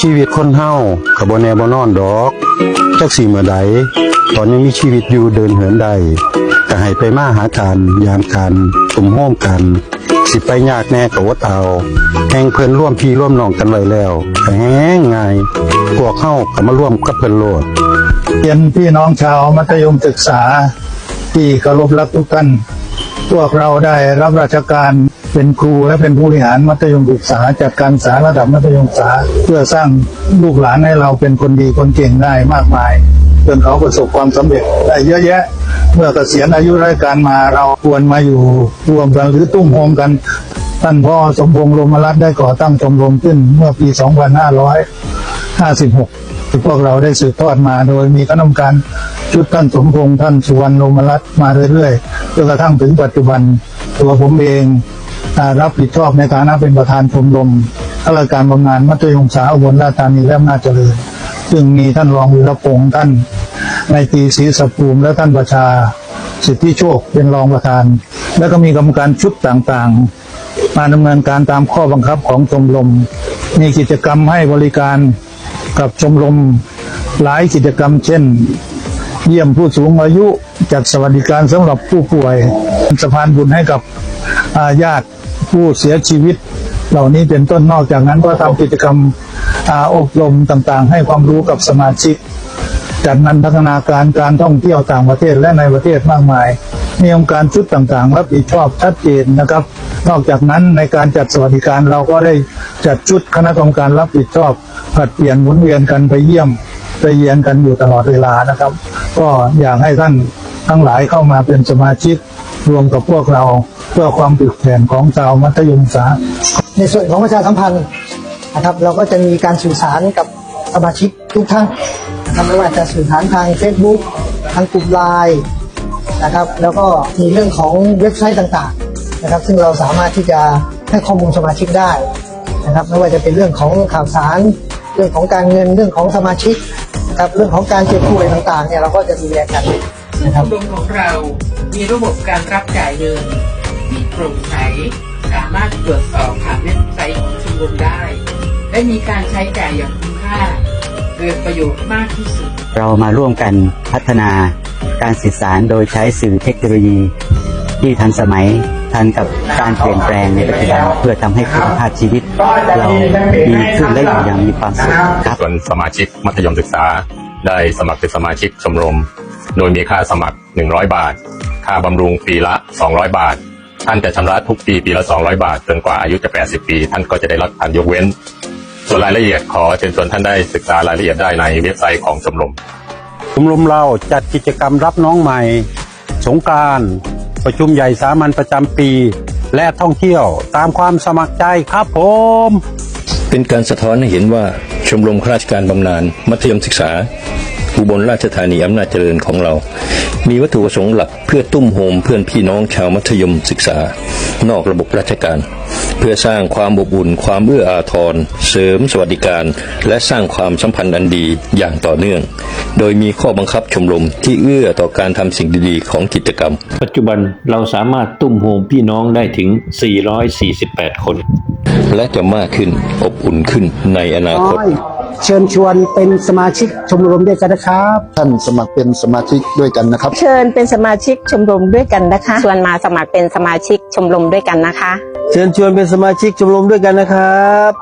ชีวิตคนเฮาขบแนบ่นอนดอกจักสี่เมื่อใด ตอนยังมีชีวิตอยู่เดินเหินได้ก็ให้ไปมาหากันยามกันตุ่มโฮมกัน สิไปยากแน่ก็อดเอาแห่งเพิ่อนร่วมพี่ร่วมน้องกันไว้แล้วแห้งง่ายพวกเฮาก็มาร่วมกับเพิ่นโลดเรียนพี่น้องชาวมัธยมศึกษาที่เคารพรักทุกท่านพวกเราได้รับราชการ เป็นครูและเป็นผู้บริหารมัธยมศึกษาจัดการศึกษาระดับมัธยมศึกษา เพื่อสร้างลูกหลานให้เราเป็นคนดีคนเก่งได้มากมายจนเขาประสบความสำเร็จได้เยอะแยะ เมื่อเกษียณอายุราชการมาเราควรมาอยู่รวมกันหรือตุ้มโฮมกันท่านพ่อสมพงษ์รมรัตน์ได้ก่อตั้งชมรมขึ้นเมื่อปี 2556 พวกเราได้สืบทอดมาโดยมีคณะกรรมการชุดท่านสมพงษ์ท่านสุวรรณรมรัตน์มาเรื่อยๆจนกระทั่งถึงปัจจุบันตัวผมเอง รับผิดชอบในฐานะเป็นประธานชมรมข้าราชการบำนาญมัธยมศึกษาอุบลราชธานีและอำนาจเจริญ ซึ่งมีท่านรองวีรพงษ์ท่านในายตีศรีสภูมิและท่านประชาสิทธิโชคเป็นรองประธาน แล้วก็มีกรรมการชุดต่างๆ มาดำเนินการตามข้อบังคับของชมรม มีกิจกรรมให้บริการกับชมรมหลายกิจกรรม เช่น เยี่ยมผู้สูงอายุจัดสวัสดิการสำหรับผู้ป่วยสะพานบุญให้กับญาติ ผู้เสียชีวิต เหล่านี้เป็นต้นนอกจากนั้นก็ทำกิจกรรมอาอบรมต่างๆ ให้ความรู้กับสมาชิกจัดนันพัฒนาการการท่องเที่ยวต่างประเทศและในประเทศมากมาย มีองค์การชุดต่างๆ รับผิดชอบชัดเจนนะครับ นอกจากนั้นในการจัดสวัสดิการเราก็ได้จัดชุดคณะกรรมการรับผิดชอบผัดเปลี่ยนหมุนเวียนกันไปเยี่ยมไปเยียนกันอยู่ตลอดเวลานะครับ ก็อยากให้ท่านทั้งหลายเข้ามาเป็นสมาชิก รวมกับพวกเราเพื่อความปึกแผ่นของชาวมัธยมศึกษา ในส่วนของประชาสัมพันธ์นะครับ เราก็จะมีการสื่อสารกับสมาชิกทุกท่านนะครับไม่ว่าจะสื่อสารทาง Facebook ทางกลุ่มไลน์นะครับแล้วก็มีเรื่องของเว็บไซต์ต่างๆนะครับ ซึ่งเราสามารถที่จะให้ข้อมูลสมาชิกได้นะครับไม่ว่าจะเป็นเรื่องของข่าวสาร เรื่องของการเงินเรื่องของสมาชิกนะครับเรื่องของการเจ็บป่วยต่างๆเนี่ยเราก็จะดูแลกันนะครับมรมของเรา มีระบบการรับจ่ายเงินที่โปร่งใสสามารถตรวจสอบผ่านเว็บไซต์ของชมรมได้ และมีการใช้จ่ายอย่างคุ้มค่าเกิดประโยชน์มากที่สุด เรามาร่วมกันพัฒนาการสื่อสารโดยใช้สื่อเทคโนโลยี ที่ทันสมัยทันกับการเปลี่ยนแปลงในปัจจุบันเพื่อทำให้คุณภาพชีวิต เราดีขึ้นและอยู่อย่างมีความสุขครับส่วนสมาชิกมัธยมศึกษา ได้สมัครเป็นสมาชิกชมรม โดยมีค่าสมัคร 100 บาท ค่าบำรุงปีละ 200 บาท ท่านจะชำระทุกปีปีละ 200 บาท จนกว่าอายุจะ 80 ปี ท่านก็จะได้รับการยกเว้น ส่วนรายละเอียดขอเชิญชวนท่านได้ศึกษารายละเอียดได้ในเว็บไซต์ของชมรม ชมรมเราจัดกิจกรรมรับน้องใหม่ สงกรารประชุมใหญ่สามัญประจำปี และท่องเที่ยวตามความสมัครใจครับผม เป็นการสะท้อนให้เห็นว่าชมรมข้าราชการบำนาญมัธยมศึกษา อุบลราชธานีอำนาจเจริญของเรา มีวัตถุประสงค์หลักเพื่อตุ้มโฮมเพื่อนพี่น้องชาวมัธยมศึกษา นอกระบบราชการ เพื่อสร้างความอบอุ่นความเอื้ออาทร เสริมสวัสดิการ และสร้างความสัมพันธ์อันดีอย่างต่อเนื่อง โดยมีข้อบังคับชมรมที่เอื้อต่อการทำสิ่งดีๆ ของกิจกรรม ปัจจุบันเราสามารถตุ้มโฮมพี่น้องได้ถึง 448 คน และจะมากขึ้นอบอุ่นขึ้นในอนาคต เชิญชวนเป็นสมาชิกชมรมด้วยกันนะครับ ท่านสมัครเป็นสมาชิกด้วยกันนะครับ เชิญเป็นสมาชิกชมรมด้วยกันนะคะ ชวนมาสมัครเป็นสมาชิกชมรมด้วยกันนะคะ เชิญชวนเป็นสมาชิกชมรมด้วยกันนะครับ